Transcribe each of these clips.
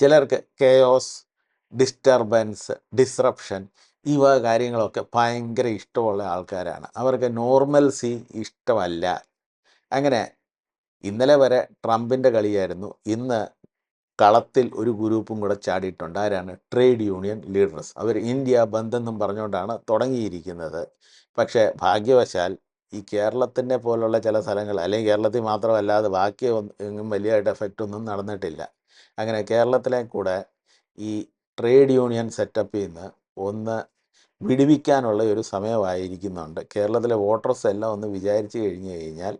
ചിലർക്ക് chaos disturbance disruption ഈ വക കാര്യങ്ങളൊക്കെ ഭയങ്കര ഇഷ്ടമുള്ള ആൾക്കാരാണ്. അവർക്ക് നോർമൽസി ഇഷ്ടമല്ല. അങ്ങനെ ഇന്നലെ വരെ ട്രംപിന്റെ കളിയായിരുന്നു. ഇന്ന് കളത്തിൽ ഒരു ഗ്രൂപ്പും കൂടെ ചാടിയിട്ടുണ്ട്. ആരാണ്? ട്രേഡ് യൂണിയൻ ലീഡേഴ്സ് അവർ ഇന്ത്യ ബന്ധെന്നും പറഞ്ഞുകൊണ്ടാണ് തുടങ്ങിയിരിക്കുന്നത്. പക്ഷേ ഭാഗ്യവശാൽ ഈ കേരളത്തിന്റെ പോലുള്ള ചില സ്ഥലങ്ങൾ അല്ലെങ്കിൽ കേരളത്തിൽ മാത്രമല്ലാതെ ബാക്കി എങ്ങും വലിയതായിട്ട് എഫക്റ്റ് ഒന്നും നടന്നിട്ടില്ല. അങ്ങനെ കേരളത്തിലെ കൂടെ ഈ ട്രേഡ് യൂണിയൻ സെറ്റപ്പിൽ നിന്ന് ഒന്ന് വിടുവിക്കാനുള്ള ഒരു സമയമായിരിക്കുന്നുണ്ട്. കേരളത്തിലെ വോട്ടേഴ്സ് എല്ലാം ഒന്ന് വിചാരിച്ചു കഴിഞ്ഞു കഴിഞ്ഞാൽ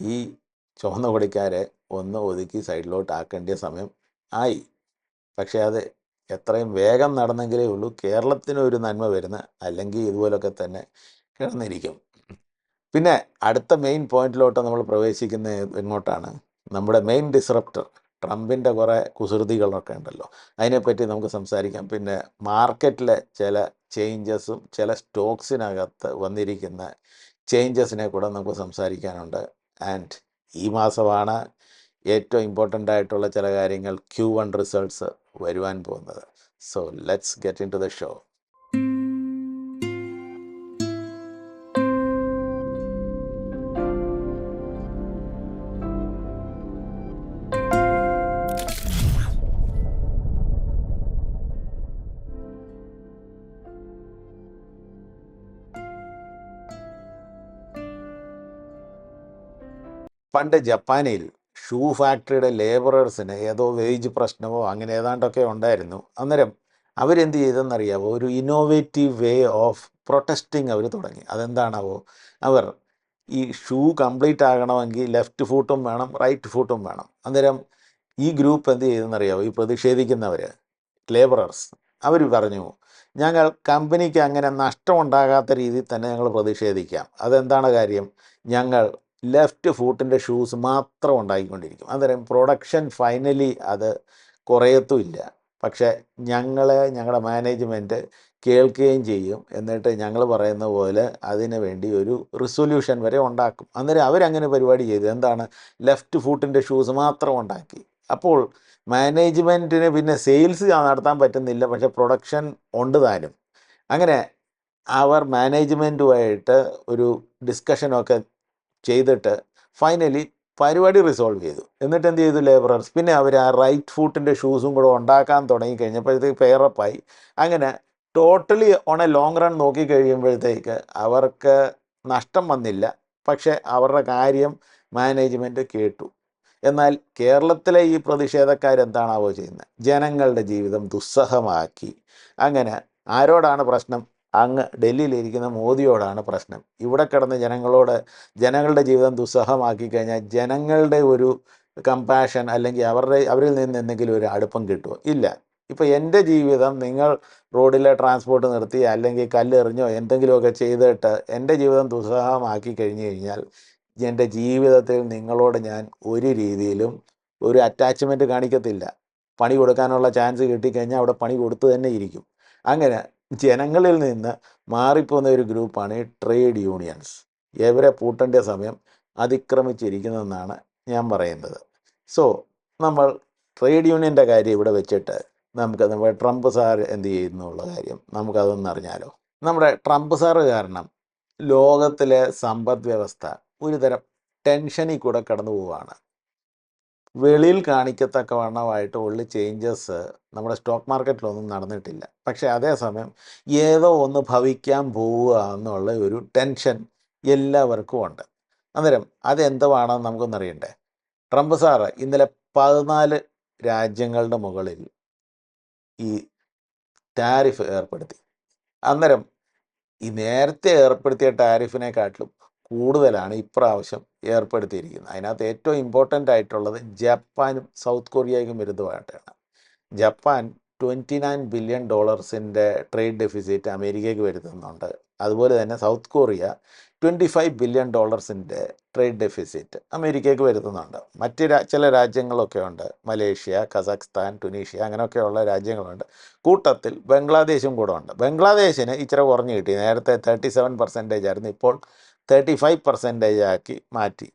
ഈ ചുവന്ന കൊടിക്കാരെ ഒന്ന് ഒതുക്കി സൈഡിലോട്ട് ആക്കേണ്ട സമയം ആയി. പക്ഷേ അത് എത്രയും വേഗം നടന്നെങ്കിലേ ഉള്ളൂ. കേരളത്തിന് ഒരു നന്മ വരുന്ന അല്ലെങ്കിൽ ഇതുപോലൊക്കെ തന്നെ കിടന്നിരിക്കും. പിന്നെ അടുത്ത മെയിൻ പോയിന്റിലോട്ട് നമ്മൾ പ്രവേശിക്കുന്ന എങ്ങോട്ടാണ്? നമ്മുടെ മെയിൻ ഡിസ്റപ്റ്റർ ട്രംപിന്റെ കുറേ കുസൃതികളൊക്കെ ഉണ്ടല്ലോ. അതിനെപ്പറ്റി നമുക്ക് സംസാരിക്കാം. പിന്നെ മാർക്കറ്റിലെ ചില ചേഞ്ചസും ചില സ്റ്റോക്സിനകത്ത് വന്നിരിക്കുന്ന ചേഞ്ചസിനെ കൂടെ നമുക്ക് സംസാരിക്കാനുണ്ട്. ആൻഡ് ഈ മാസമാണ് ഏറ്റവും ഇമ്പോർട്ടന്റ് ആയിട്ടുള്ള ചില കാര്യങ്ങൾ ക്യൂ വൺ റിസൾട്ട്സ് വരുവാൻ പോകുന്നത്. So let's get into the show പണ്ട് ജപ്പാനിൽ ഷൂ ഫാക്ടറിയുടെ ലേബറേഴ്സിന് ഏതോ വേജ് പ്രശ്നമോ അങ്ങനെ ഏതാണ്ടൊക്കെ ഉണ്ടായിരുന്നു. അന്നേരം അവരെന്ത് ചെയ്തെന്നറിയാവോ? ഒരു ഇന്നോവേറ്റീവ് വേ ഓഫ് പ്രൊട്ടസ്റ്റിംഗ് അവർ തുടങ്ങി. അതെന്താണാവോ? അവർ ഈ ഷൂ കംപ്ലീറ്റ് ആകണമെങ്കിൽ ലെഫ്റ്റ് ഫൂട്ടും വേണം റൈറ്റ് ഫൂട്ടും വേണം. അന്നേരം ഈ ഗ്രൂപ്പ് എന്ത് ചെയ്തെന്നറിയാവോ? ഈ പ്രതിഷേധിക്കുന്നവർ ലേബറേഴ്സ് അവർ പറഞ്ഞു ഞങ്ങൾ കമ്പനിക്ക് അങ്ങനെ നഷ്ടമുണ്ടാകാത്ത രീതിയിൽ തന്നെ ഞങ്ങൾ പ്രതിഷേധിക്കാം. അതെന്താണ് കാര്യം? ഞങ്ങൾ ലെഫ്റ്റ് ഫൂട്ടിന്റെ ഷൂസ് മാത്രം ഉണ്ടായിക്കൊണ്ടിരിക്കും അന്നേരം പ്രൊഡക്ഷൻ ഫൈനലി അത് കുറയത്തുമില്ല. പക്ഷേ ഞങ്ങളെ ഞങ്ങളുടെ മാനേജ്മെന്റ് കേൾക്കുകയും ചെയ്യും. എന്നിട്ട് ഞങ്ങൾ പറയുന്ന പോലെ അതിന് വേണ്ടി ഒരു റിസൊല്യൂഷൻ വരെ ഉണ്ടാക്കും. അന്നേരം അവരങ്ങനെ പരിപാടി ചെയ്തു. എന്താണ്? ലെഫ്റ്റ് ഫൂട്ടിന്റെ ഷൂസ് മാത്രം ഉണ്ടാക്കി. അപ്പോൾ മാനേജ്മെന്റിന് പിന്നെ സെയിൽസ് നടത്താൻ പറ്റുന്നില്ല. പക്ഷേ പ്രൊഡക്ഷൻ ഉണ്ട് താനും. അങ്ങനെ അവർ മാനേജ്മെന്റുമായിട്ട് ഒരു ഡിസ്കഷനൊക്കെ ചെയ്തിട്ട് ഫൈനലി പരിപാടി റിസോൾവ് ചെയ്തു. എന്നിട്ട് എന്ത് ചെയ്തു ലേബറേഴ്സ് പിന്നെ അവർ ആ റൈറ്റ് ഫൂട്ടിന്റെ ഷൂസും കൂടെ ഉണ്ടാക്കാൻ തുടങ്ങി കഴിഞ്ഞപ്പോഴത്തേക്ക് പെയറപ്പായി അങ്ങനെ totally on a long run നോക്കി കഴിയുമ്പോഴത്തേക്ക് അവർക്ക് നഷ്ടം വന്നില്ല. പക്ഷേ അവരുടെ കാര്യം മാനേജ്മെന്റ് കേട്ടു. എന്നാൽ കേരളത്തിലെ ഈ പ്രതിഷേധക്കാരെന്താണാവോ ചെയ്യുന്നത്? ജനങ്ങളുടെ ജീവിതം ദുസ്സഹമാക്കി. അങ്ങനെ ആരോടാണ് പ്രശ്നം? അങ്ങ് ഡൽഹിയിലിരിക്കുന്ന മോദിയോടാണ് പ്രശ്നം. ഇവിടെ കിടന്ന് ജനങ്ങളോട് ജനങ്ങളുടെ ജീവിതം ദുസ്സഹമാക്കി കഴിഞ്ഞാൽ ജനങ്ങളുടെ ഒരു കമ്പാഷൻ അല്ലെങ്കിൽ അവരുടെ അവരിൽ നിന്ന് എന്തെങ്കിലും ഒരു അടുപ്പം കിട്ടുമോ? ഇല്ല. ഇപ്പോൾ എന്റെ ജീവിതം നിങ്ങൾ റോഡിലെ ട്രാൻസ്പോർട്ട് നിർത്തി അല്ലെങ്കിൽ കല്ലെറിഞ്ഞോ എന്തെങ്കിലുമൊക്കെ ചെയ്തിട്ട് എന്റെ ജീവിതം ദുസ്സഹമാക്കി കഴിഞ്ഞു കഴിഞ്ഞാൽ എന്റെ ജീവിതത്തിൽ നിങ്ങളോട് ഞാൻ ഒരു രീതിയിലും ഒരു അറ്റാച്ച്മെന്റ് കാണിക്കത്തില്ല. പണി കൊടുക്കാനുള്ള ചാൻസ് കിട്ടിക്കഴിഞ്ഞാൽ അവിടെ പണി കൊടുത്തു തന്നെ ഇരിക്കും. അങ്ങനെ ജനങ്ങളിൽ നിന്ന് മാറിപ്പോകുന്ന ഒരു ഗ്രൂപ്പാണ് ഈ ട്രേഡ് യൂണിയൻസ്. ഇവരെ പൂട്ടേണ്ട സമയം അതിക്രമിച്ചിരിക്കുന്നതെന്നാണ് ഞാൻ പറയുന്നത്. സോ നമ്മൾ ട്രേഡ് യൂണിയന്റെ കാര്യം ഇവിടെ വെച്ചിട്ട് നമുക്ക് നമ്മുടെ ട്രംപ് സാർ എന്ത് ചെയ്യുന്നു ഉള്ള കാര്യം നമുക്കതൊന്ന് അറിഞ്ഞാലോ. നമ്മുടെ ട്രംപ് സാറ് കാരണം ലോകത്തിലെ സമ്പദ് വ്യവസ്ഥ ഒരുതരം ടെൻഷനിൽ കൂടെ കടന്നു പോവുകയാണ് വെളിയിൽ കാണിക്കത്തക്ക വണ്ണമായിട്ട് ഉള്ള ചേഞ്ചസ് നമ്മുടെ സ്റ്റോക്ക് മാർക്കറ്റിലൊന്നും നടന്നിട്ടില്ല. പക്ഷേ അതേസമയം ഏതോ ഒന്ന് ഭവിക്കാൻ പോവുക എന്നുള്ള ഒരു ടെൻഷൻ എല്ലാവർക്കും ഉണ്ട്. അന്നേരം അതെന്തുവാണെന്ന് നമുക്കൊന്നറിയണ്ടേ? ട്രംപ് സാറ് ഇന്നലെ പതിനാല് രാജ്യങ്ങളുടെ മുകളിൽ ഈ ടാരിഫ് ഏർപ്പെടുത്തി. അന്നേരം ഈ നേരത്തെ ഏർപ്പെടുത്തിയ ടാരിഫിനെക്കാട്ടിലും കൂടുതലാണ് ഇപ്രാവശ്യം ഏർപ്പെടുത്തിയിരിക്കുന്നത്. അതിനകത്ത് ഏറ്റവും ഇമ്പോർട്ടന്റ് ആയിട്ടുള്ളത് ജപ്പാനും സൗത്ത് കൊറിയയ്ക്കും വിരുദ്ധമായിട്ടാണ്. ജപ്പാൻ ട്വന്റി നയൻ ബില്യൺ ഡോളേഴ്സിന്റെ ട്രേഡ് ഡെഫിസിറ്റ് അമേരിക്കയ്ക്ക് വരുത്തുന്നുണ്ട്. അതുപോലെ തന്നെ South Korea twenty five billion ഡോളേഴ്സിന്റെ trade deficit അമേരിക്കയ്ക്ക് വരുത്തുന്നുണ്ട്. മറ്റ് ചില രാജ്യങ്ങളൊക്കെ ഉണ്ട്. മലേഷ്യ കസാഖ്സ്ഥാൻ ടുനീഷ്യ അങ്ങനെയൊക്കെയുള്ള രാജ്യങ്ങളുണ്ട്. കൂട്ടത്തിൽ ബംഗ്ലാദേശും കൂടെ ഉണ്ട്. ബംഗ്ലാദേശിന് ഇച്ചിരി കുറഞ്ഞു കിട്ടി. നേരത്തെ തേർട്ടി സെവൻ പെർസെന്റേജ് ആയിരുന്നു. ഇപ്പോൾ തേർട്ടി ഫൈവ് പെർസെന്റേജ് ആക്കി മാറ്റി.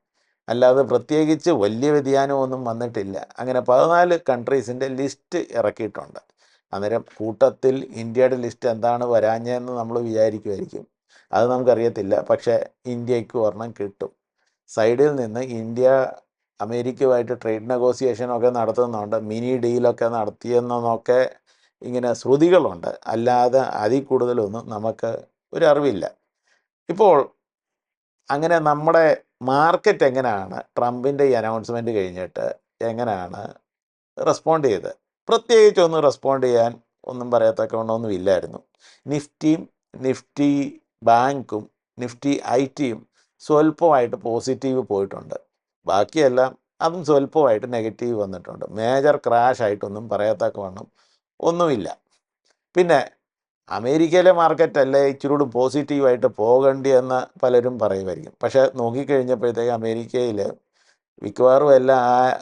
അല്ലാതെ പ്രത്യേകിച്ച് വലിയ വ്യതിയാനമൊന്നും വന്നിട്ടില്ല. അങ്ങനെ പതിനാല് കൺട്രീസിന്റെ ലിസ്റ്റ് ഇറക്കിയിട്ടുണ്ട്. അന്നേരം കൂട്ടത്തിൽ ഇന്ത്യയുടെ ലിസ്റ്റ് എന്താണ് വരാഞ്ഞതെന്ന് നമ്മൾ വിചാരിക്കുമായിരിക്കും അത് നമുക്കറിയത്തില്ല. പക്ഷേ ഇന്ത്യയ്ക്ക് ഒരെണ്ണം കിട്ടും. സൈഡിൽ നിന്ന് ഇന്ത്യ അമേരിക്കയുമായിട്ട് ട്രേഡ് നെഗോസിയേഷനൊക്കെ നടത്തുന്നുണ്ട്. മിനി ഡീലൊക്കെ നടത്തിയെന്നൊക്കെ ഇങ്ങനെ ശ്രുതികളുണ്ട്. അല്ലാതെ അതിൽ കൂടുതലൊന്നും നമുക്ക് ഒരു അറിവില്ല. ഇപ്പോൾ അങ്ങനെ നമ്മുടെ മാർക്കറ്റ് എങ്ങനെയാണ്? ട്രംപിന്റെ ഈ അനൗൺസ്മെന്റ് കഴിഞ്ഞിട്ട് എങ്ങനെയാണ് റെസ്പോണ്ട് ചെയ്തത്? പ്രത്യേകിച്ചൊന്നും റെസ്പോണ്ട് ചെയ്യാൻ ഒന്നും പറയത്തക്കവണ്ണമൊന്നും ഇല്ലായിരുന്നു. നിഫ്റ്റിയും നിഫ്റ്റി ബാങ്കും നിഫ്റ്റി ഐ ടിയും സ്വല്പമായിട്ട് പോസിറ്റീവ് പോയിട്ടുണ്ട്. ബാക്കിയെല്ലാം അതും സ്വല്പമായിട്ട് നെഗറ്റീവ് വന്നിട്ടുണ്ട്. മേജർ ക്രാഷ് ആയിട്ടൊന്നും പറയത്തക്കവണ്ണം ഒന്നുമില്ല. പിന്നെ അമേരിക്കയിലെ മാർക്കറ്റ് അല്ലേ ഇച്ചിരി കൂടി പോസിറ്റീവായിട്ട് പോകേണ്ടി എന്ന് പലരും പറയുമായിരിക്കും. പക്ഷേ നോക്കിക്കഴിഞ്ഞപ്പോഴത്തേക്ക് അമേരിക്കയിൽ മിക്കവാറും എല്ലാം ആ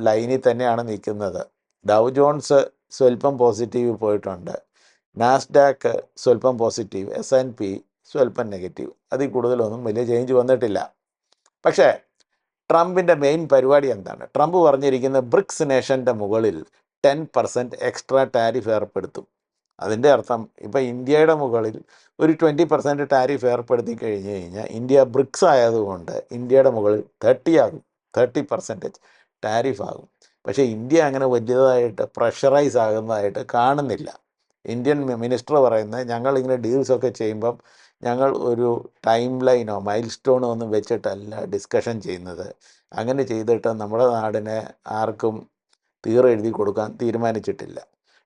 ലൈനിൽ തന്നെയാണ് നിൽക്കുന്നത്. ഡൗ ജോൺസ് സ്വല്പം പോസിറ്റീവ് പോയിട്ടുണ്ട്. നാസ്ഡാക്ക് സ്വല്പം പോസിറ്റീവ് എസ് എൻ പി സ്വല്പം നെഗറ്റീവ് അതിൽ കൂടുതലൊന്നും വലിയ ചേഞ്ച് വന്നിട്ടില്ല. പക്ഷേ ട്രംപിന്റെ മെയിൻ പരിപാടി എന്താണ്? ട്രംപ് പറഞ്ഞിരിക്കുന്ന ബ്രിക്സ് നേഷന്റെ മുകളിൽ ടെൻ പെർസെന്റ് എക്സ്ട്രാ ടാരിഫ് ഏർപ്പെടുത്തും. അതിന്റെ അർത്ഥം ഇപ്പം ഇന്ത്യയുടെ മുകളിൽ ഒരു ട്വന്റി പെർസെന്റ് ടാരിഫ് ഏർപ്പെടുത്തി കഴിഞ്ഞ് കഴിഞ്ഞാൽ ഇന്ത്യ ബ്രിക്സ് ആയതുകൊണ്ട് ഇന്ത്യയുടെ മുകളിൽ തേർട്ടി ആകും തേർട്ടി പെർസെന്റേജ് ടാരിഫ് ആകും. പക്ഷേ ഇന്ത്യ അങ്ങനെ വലിയതായിട്ട് പ്രഷറൈസ് ആകുന്നതായിട്ട് കാണുന്നില്ല. ഇന്ത്യൻ മിനിസ്റ്റർ പറയുന്നത് ഞങ്ങൾ ഇങ്ങനെ ഡീൽസൊക്കെ ചെയ്യുമ്പം ഞങ്ങൾ ഒരു ടൈം ലൈനോ മൈൽ സ്റ്റോണോ ഒന്നും വെച്ചിട്ടല്ല ഡിസ്കഷൻ ചെയ്യുന്നത്. അങ്ങനെ ചെയ്തിട്ട് നമ്മുടെ നാടിനെ ആർക്കും തീർ എഴുതി കൊടുക്കാൻ തീരുമാനിച്ചിട്ടില്ല.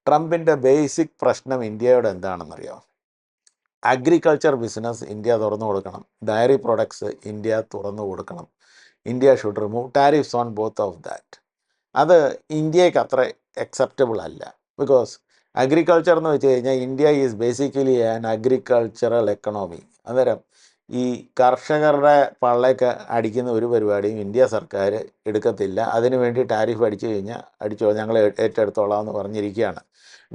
ട്രംപിന്റെ ബേസിക് പ്രശ്നം ഇന്ത്യയോട് എന്താണെന്നറിയോ? അഗ്രികൾച്ചർ ബിസിനസ് ഇന്ത്യ തുറന്നു കൊടുക്കണം. ഡയറി പ്രൊഡക്ട്സ് ഇന്ത്യ തുറന്നു കൊടുക്കണം. India should remove tariffs on both of that അത് ഇന്ത്യയ്ക്ക് അത്ര അക്സെപ്റ്റബിൾ അല്ല. ബിക്കോസ് അഗ്രികൾച്ചർ എന്ന് വെച്ച് കഴിഞ്ഞാൽ India is basically an agricultural economy അന്നേരം ഈ കർഷകരുടെ പള്ളയൊക്കെ അടിക്കുന്ന ഒരു പരിപാടിയും ഇന്ത്യ സർക്കാർ എടുക്കത്തില്ല. അതിനു വേണ്ടി ടാരിഫ് അടിച്ചു കഴിഞ്ഞാൽ അടിച്ചോ ഞങ്ങൾ ഏറ്റെടുത്തോളാം എന്ന് പറഞ്ഞിരിക്കുകയാണ്.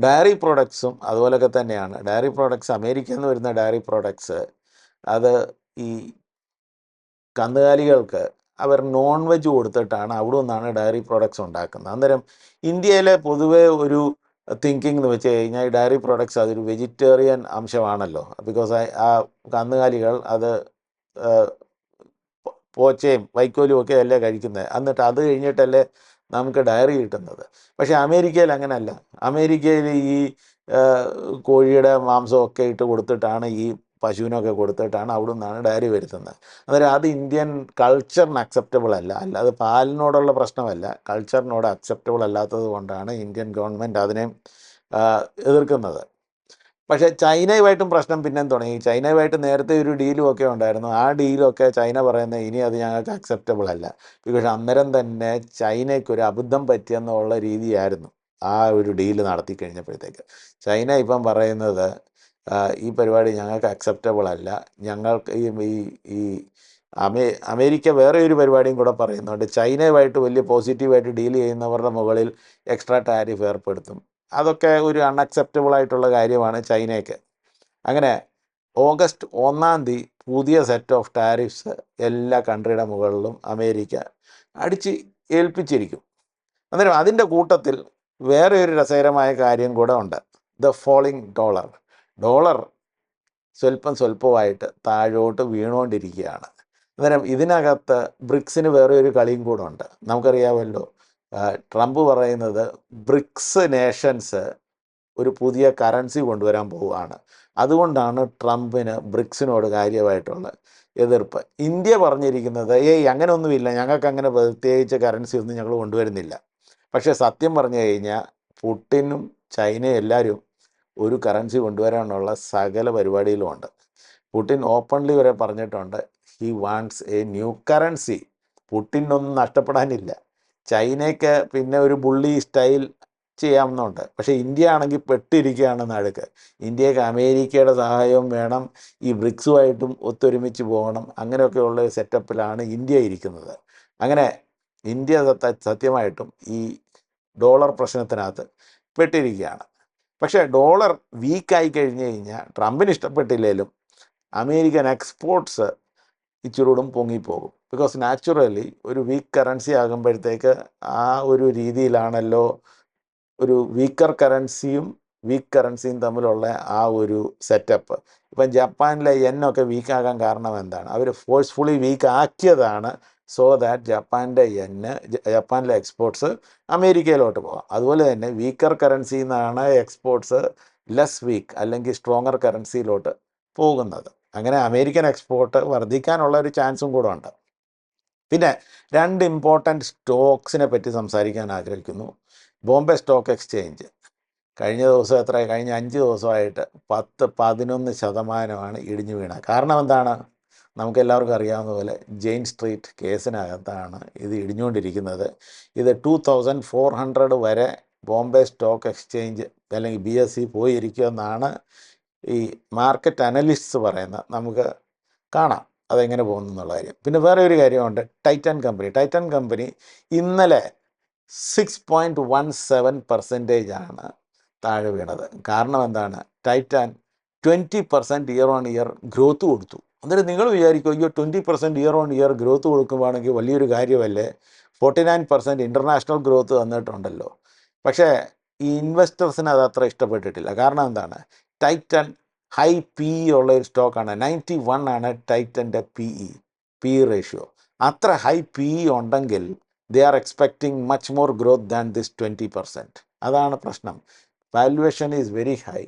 ഡയറി പ്രോഡക്ട്സും അതുപോലൊക്കെ തന്നെയാണ്. ഡയറി പ്രോഡക്ട്സ് അമേരിക്കയിൽ നിന്ന് വരുന്ന ഡയറി പ്രോഡക്ട്സ് അത് ഈ കന്നുകാലികൾക്ക് അവർ നോൺ വെജ് കൊടുത്തിട്ടാണ് അവിടെ നിന്നാണ് ഡയറി പ്രോഡക്ട്സ് ഉണ്ടാക്കുന്നത്. അന്നേരം ഇന്ത്യയിലെ പൊതുവേ ഒരു തിങ്കിങ് എന്ന് വെച്ച് കഴിഞ്ഞാൽ ഈ ഡയറി പ്രോഡക്ട്സ് അതൊരു വെജിറ്റേറിയൻ അംശമാണല്ലോ. ബിക്കോസ് ആ കന്നുകാലികൾ അത് പോച്ചയും വൈക്കോലും ഒക്കെ അല്ലേ കഴിക്കുന്നത്. എന്നിട്ട് അത് കഴിഞ്ഞിട്ടല്ലേ നമുക്ക് ഡയറി കിട്ടുന്നത്. പക്ഷേ അമേരിക്കയിൽ അങ്ങനെയല്ല അമേരിക്കയിൽ ഈ കോഴിയുടെ മാംസമൊക്കെ ഇട്ട് കൊടുത്തിട്ടാണ് ഈ പശുവിനൊക്കെ കൊടുത്തിട്ടാണ് അവിടെ നിന്നാണ് ഡയറി വരുത്തുന്നത്. അന്നേരം അത് ഇന്ത്യൻ കൾച്ചറിന് അക്സെപ്റ്റബിൾ അല്ല. അല്ലാതെ പാലിനോടുള്ള പ്രശ്നമല്ല. കൾച്ചറിനോട് അക്സെപ്റ്റബിൾ അല്ലാത്തത് കൊണ്ടാണ് ഇന്ത്യൻ ഗവൺമെന്റ് അതിനെ എതിർക്കുന്നത്. പക്ഷേ ചൈനയുമായിട്ടും പ്രശ്നം പിന്നെയും തുടങ്ങി. ചൈനയുമായിട്ട് നേരത്തെ ഒരു ഡീലും ഒക്കെ ഉണ്ടായിരുന്നു. ആ ഡീലൊക്കെ ചൈന പറയുന്നത് ഇനി അത് ഞങ്ങൾക്ക് അക്സെപ്റ്റബിൾ അല്ല. ബിക്കോസ് അന്നേരം തന്നെ ചൈനയ്ക്ക് ഒരു അബദ്ധം പറ്റിയെന്നുള്ള രീതിയായിരുന്നു ആ ഒരു ഡീൽ നടത്തി കഴിഞ്ഞപ്പോഴത്തേക്ക്. ചൈന ഇപ്പം പറയുന്നത് ഈ പരിപാടി ഞങ്ങൾക്ക് അക്സെപ്റ്റബിൾ അല്ല. ഞങ്ങൾക്ക് ഈ ഈ ഈ അമേ അമേരിക്ക വേറെ ഒരു പരിപാടിയും കൂടെ പറയുന്നുണ്ട്. ചൈനയുമായിട്ട് വലിയ പോസിറ്റീവായിട്ട് ഡീൽ ചെയ്യുന്നവരുടെ മുകളിൽ എക്സ്ട്രാ ടാരിഫ് ഏർപ്പെടുത്തും. അതൊക്കെ ഒരു അൺഅക്സെപ്റ്റബിൾ ആയിട്ടുള്ള കാര്യമാണ് ചൈനയ്ക്ക്. അങ്ങനെ ഓഗസ്റ്റ് ഒന്നാം തീയതി പുതിയ സെറ്റ് ഓഫ് ടാരിഫ്സ് എല്ലാ കൺട്രിയുടെ മുകളിലും അമേരിക്ക അടിച്ച് ഏൽപ്പിച്ചിരിക്കും. അന്നേരം അതിന്റെ കൂട്ടത്തിൽ വേറെ ഒരു രസകരമായ കാര്യം കൂടെ ഉണ്ട്. ദ ഫോളിങ് ഡോളർ ഡോളർ സ്വല്പം സ്വല്പമായിട്ട് താഴോട്ട് വീണുകൊണ്ടിരിക്കുകയാണ്. അന്നേരം ഇതിനകത്ത് ബ്രിക്സിന് വേറെ ഒരു കളിയും കൂടെ ഉണ്ട്. നമുക്കറിയാമല്ലോ ട്രംപ് പറയുന്നത് ബ്രിക്സ് നേഷൻസ് ഒരു പുതിയ കറൻസി കൊണ്ടുവരാൻ പോവുകയാണ്. അതുകൊണ്ടാണ് ട്രംപിന് ബ്രിക്സിനോട് കാര്യമായിട്ടുള്ള എതിർപ്പ്. ഇന്ത്യ പറഞ്ഞിരിക്കുന്നത് ഏയ് അങ്ങനെയൊന്നുമില്ല ഞങ്ങൾക്ക് അങ്ങനെ പ്രത്യേകിച്ച് കറൻസി ഒന്നും ഞങ്ങൾ കൊണ്ടുവരുന്നില്ല. പക്ഷേ സത്യം പറഞ്ഞു കഴിഞ്ഞാൽ പുട്ടിനും ചൈനയും എല്ലാവരും ഒരു കറൻസി കൊണ്ടുവരാനുള്ള സകല പരിപാടിയിലുമുണ്ട് പുട്ടിൻ ഓപ്പൺലി വരെ പറഞ്ഞിട്ടുണ്ട് he wants a new currency പുട്ടിനൊന്നും നഷ്ടപ്പെടാനില്ല. ചൈനയ്ക്ക് പിന്നെ ഒരു ബുള്ളി സ്റ്റൈൽ ചെയ്യാമെന്നുണ്ട് പക്ഷേ ഇന്ത്യ ആണെങ്കിൽ പെട്ടിരിക്കുകയാണ് നടുക്ക്. ഇന്ത്യയ്ക്ക് അമേരിക്കയുടെ സഹായവും വേണം. ഈ ബ്രിക്സുമായിട്ടും ഒത്തൊരുമിച്ച് പോകണം. അങ്ങനെയൊക്കെയുള്ള ഒരു സെറ്റപ്പിലാണ് ഇന്ത്യ ഇരിക്കുന്നത്. അങ്ങനെ ഇന്ത്യ സത്യമായിട്ടും ഈ ഡോളർ പ്രശ്നത്തിനകത്ത് പെട്ടിരിക്കുകയാണ്. പക്ഷേ ഡോളർ വീക്കായി കഴിഞ്ഞ് കഴിഞ്ഞാൽ ട്രംപിന് ഇഷ്ടപ്പെട്ടില്ലെങ്കിലും അമേരിക്കൻ എക്സ്പോർട്സ് ഇച്ചിരൂടും പൊങ്ങിപ്പോകും. ബിക്കോസ് നാച്ചുറലി ഒരു വീക്ക് കറൻസി ആകുമ്പോഴത്തേക്ക് ആ ഒരു രീതിയിലാണല്ലോ ഒരു വീക്കർ കറൻസിയും വീക്ക് കറൻസിയും തമ്മിലുള്ള ആ ഒരു സെറ്റപ്പ് ഇപ്പം ജപ്പാനിലെ എന്നൊക്കെ വീക്കാകാൻ കാരണം എന്താണ്? അവർ ഫോഴ്സ്ഫുള്ളി വീക്ക് ആക്കിയതാണ് സോ ദാറ്റ് ജപ്പാന്റെ എന്ന് ജപ്പാനിലെ എക്സ്പോർട്സ് അമേരിക്കയിലോട്ട് പോകാം. അതുപോലെ തന്നെ വീക്കർ കറൻസിയിൽ നിന്നാണ് എക്സ്പോർട്സ് ലെസ് വീക്ക് അല്ലെങ്കിൽ സ്ട്രോങ്ങർ കറൻസിയിലോട്ട് പോകുന്നത്. അങ്ങനെ അമേരിക്കൻ എക്സ്പോർട്ട് വർദ്ധിക്കാനുള്ള ഒരു ചാൻസും കൂടെ ഉണ്ട്. പിന്നെ രണ്ട് ഇമ്പോർട്ടന്റ് സ്റ്റോക്സിനെ പറ്റി സംസാരിക്കാൻ ആഗ്രഹിക്കുന്നു. Bombay stock exchange. കഴിഞ്ഞ ദിവസം എത്ര? കഴിഞ്ഞ അഞ്ച് ദിവസമായിട്ട് പത്ത് പതിനൊന്ന് ശതമാനമാണ് ഇടിഞ്ഞു വീണ. കാരണം എന്താണ്? നമുക്ക് എല്ലാവർക്കും അറിയാവുന്ന പോലെ ജെയിൻ സ്ട്രീറ്റ് കേസിനകത്താണ് ഇത് ഇടിഞ്ഞുകൊണ്ടിരിക്കുന്നത്. ഇത് ടു തൗസൻഡ് ഫോർ ഹൺഡ്രഡ് വരെ ബോംബെ സ്റ്റോക്ക് എക്സ്ചേഞ്ച് അല്ലെങ്കിൽ ബി എസ് സി പോയിരിക്കുമെന്നാണ് ഈ മാർക്കറ്റ് അനലിസ്റ്റ്സ് പറയുന്ന നമുക്ക് കാണാം അതെങ്ങനെ പോകുന്നു എന്നുള്ള കാര്യം. പിന്നെ വേറെ ഒരു കാര്യമുണ്ട്. Titan company. ടൈറ്റൻ കമ്പനി ഇന്നലെ six point one seven percentage ആണ് താഴെ വീണത്. കാരണം എന്താണ്? Titan twenty percent year on year growth കൊടുത്തു. എന്നിട്ട് നിങ്ങൾ വിചാരിക്കും അയ്യോ twenty percent year on year growth കൊടുക്കുവാണെങ്കിൽ വലിയൊരു കാര്യമല്ലേ? Forty nine percent international growth തന്നിട്ടുണ്ടല്ലോ പക്ഷേ ഈ ഇൻവെസ്റ്റേഴ്സിന് അത് അത്ര ഇഷ്ടപ്പെട്ടിട്ടില്ല. കാരണം എന്താണ്? ടൈറ്റൻ ഹൈ പി ഇ ഉള്ള ഒരു സ്റ്റോക്കാണ് നയന്റി വൺ ആണ് ടൈറ്റന്റെ P E P E ratio അത്ര ഹൈ പി ഇ ഉണ്ടെങ്കിൽ they are expecting much more growth than this twenty percent അതാണ് പ്രശ്നം. വാല്യുവേഷൻ ഈസ് വെരി ഹൈ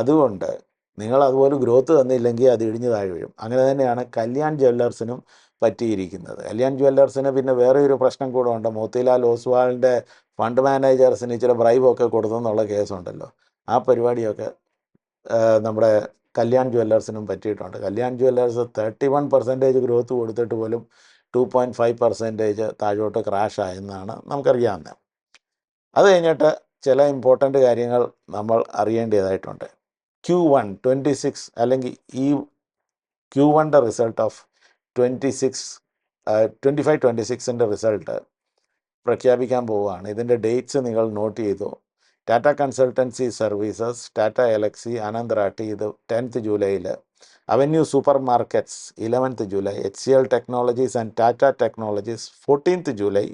അതുകൊണ്ട് നിങ്ങൾ അതുപോലെ ഗ്രോത്ത് തന്നില്ലെങ്കിൽ അത് ഇടിഞ്ഞു താഴെ വീഴും. അങ്ങനെ തന്നെയാണ് കല്യാൺ ജ്വല്ലേഴ്സിനും പറ്റിയിരിക്കുന്നത്. കല്യാൺ ജ്വല്ലേഴ്സിന് പിന്നെ വേറെ ഒരു പ്രശ്നം കൂടെ ഉണ്ട്. മോത്തിലാൽ ഓസ്വാളിന്റെ ഫണ്ട് മാനേജേഴ്സിന് ഇച്ചിരി ബ്രൈബൊക്കെ കൊടുത്തെന്നുള്ള കേസുണ്ടല്ലോ ആ പരിപാടിയൊക്കെ നമ്മുടെ കല്യാൺ ജ്വല്ലേഴ്സിനും പറ്റിയിട്ടുണ്ട്. Kalyan Jewellers thirty one percentage growth കൊടുത്തിട്ട് പോലും ടു പോയിന്റ് ഫൈവ് പെർസെന്റേജ് താഴോട്ട് ക്രാഷ് ആയെന്നാണ് നമുക്കറിയാവുന്നത്. അത് കഴിഞ്ഞിട്ട് ചില ഇമ്പോർട്ടന്റ് കാര്യങ്ങൾ നമ്മൾ അറിയേണ്ടതായിട്ടുണ്ട്. ക്യൂ വൺ ട്വന്റി സിക്സ് അല്ലെങ്കിൽ ഈ Q വണ്ടെ result of twenty six twenty five twenty സിക്സിന്റെ result പ്രഖ്യാപിക്കാൻ പോവുകയാണ്. ഇതിന്റെ ഡേറ്റ്സ് നിങ്ങൾ നോട്ട് ചെയ്തു. Tata consultancy services Tata Elxsi Anand Rathi ഇത് ടെൻത്ത് ജൂലൈയിൽ avenue supermarkets eleventh July. H C L technologies and Tata Technologies fourteenth July.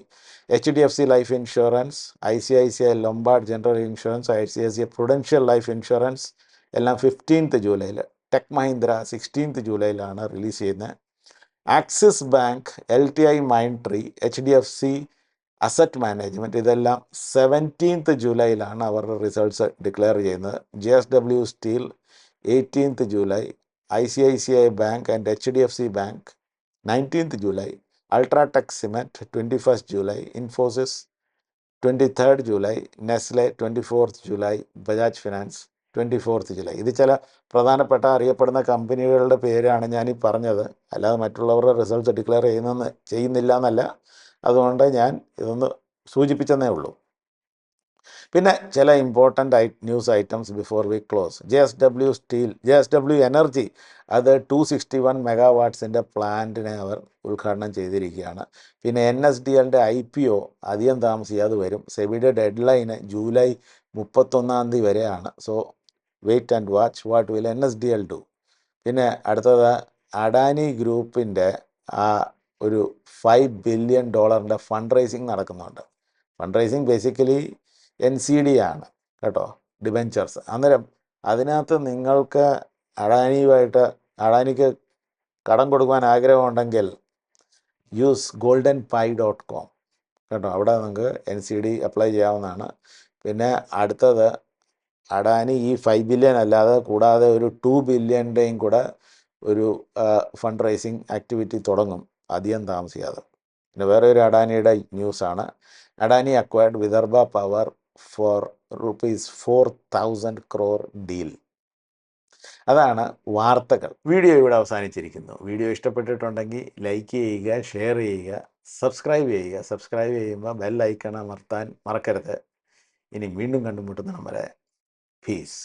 H D F C Life Insurance I C I C I Lombard General Insurance I C I C I Prudential Life Insurance എല്ലാം fifteenth ജൂലൈയിൽ tech Mahindra sixteenth ജൂലൈയിലാണ് release ചെയ്യുന്നത്. Axis bank L T I mind tree H D F C asset management ഇതെല്ലാം seventeenth ജൂലൈയിലാണ് അവരുടെ results declare ചെയ്യുന്നത്. J S W steel eighteenth July I C I C I bank and H D F C Bank nineteenth July UltraTech Cement twenty first July Infosys twenty third July Nestle twenty fourth July Bajaj Finance twenty fourth July ഇത് ചില പ്രധാനപ്പെട്ട അറിയപ്പെടുന്ന കമ്പനികളുടെ പേരാണ് ഞാൻ പറഞ്ഞത്. അല്ലാതെ മറ്റുള്ളവരുടെ റിസൾട്ട്സ് ഡിക്ലെയർ ചെയ്യുന്നെന്ന് ചെയ്യുന്നില്ല എന്നല്ല. അതുകൊണ്ട് ഞാൻ ഇതൊന്ന് സൂചിപ്പിച്ചെന്നേ ഉള്ളൂ. പിന്നെ ചില important I news items before we close J S W steel J S W energy അത് ടു സിക്സ്റ്റി വൺ മെഗാവാട്ട്സിന്റെ പ്ലാന്റിനെ അവർ ഉദ്ഘാടനം ചെയ്തിരിക്കുകയാണ്. പിന്നെ എൻ എസ് ഡി എല്ലിന്റെ ഐ പി ഒ അധികം താമസിയാതെ വരും. സെബിയുടെ ഡെഡ് ലൈന് ജൂലൈ മുപ്പത്തൊന്നാം തീയതി വരെയാണ്. So wait and watch what will N S D L do പിന്നെ അടുത്തത് അഡാനി ഗ്രൂപ്പിന്റെ ആ ഒരു ഫൈവ് ബില്യൺ ഡോളറിന്റെ ഫണ്ട് റൈസിങ് നടക്കുന്നുണ്ട്. Fund raising basically N C D ആണ് കേട്ടോ ഡിബെഞ്ചേഴ്സ് അന്നേരം അതിനകത്ത് നിങ്ങൾക്ക് അഡാനിയുമായിട്ട് അഡാനിക്ക് കടം കൊടുക്കുവാൻ ആഗ്രഹമുണ്ടെങ്കിൽ use golden pi dot com കേട്ടോ അവിടെ നിങ്ങൾക്ക് എൻ സി ഡി അപ്ലൈ ചെയ്യാവുന്നതാണ്. പിന്നെ അടുത്തത് അഡാനി ഈ ഫൈവ് ബില്യൺ അല്ലാതെ കൂടാതെ ഒരു ടു ബില്യന്റെയും കൂടെ ഒരു ഫണ്ട് റൈസിങ് ആക്ടിവിറ്റി തുടങ്ങും. അധികം താമസിക്കാതെ പിന്നെ വേറെ ഒരു അഡാനിയുടെ ന്യൂസാണ്. Adani acquired Vidarbha Power for rupees four thousand crore deal അതാണ് വാർത്തകൾ. വീഡിയോ ഇവിടെ അവസാനിച്ചിരിക്കുന്നു. വീഡിയോ ഇഷ്ടപ്പെട്ടിട്ടുണ്ടെങ്കിൽ ലൈക്ക് ചെയ്യുക ഷെയർ ചെയ്യുക സബ്സ്ക്രൈബ് ചെയ്യുക. സബ്സ്ക്രൈബ് ചെയ്യുമ്പോൾ ബെൽ ഐക്കൺ അമർത്താൻ മറക്കരുത്. ഇനി വീണ്ടും കണ്ടുമുട്ടുന്ന നമ്മളെ പീസ്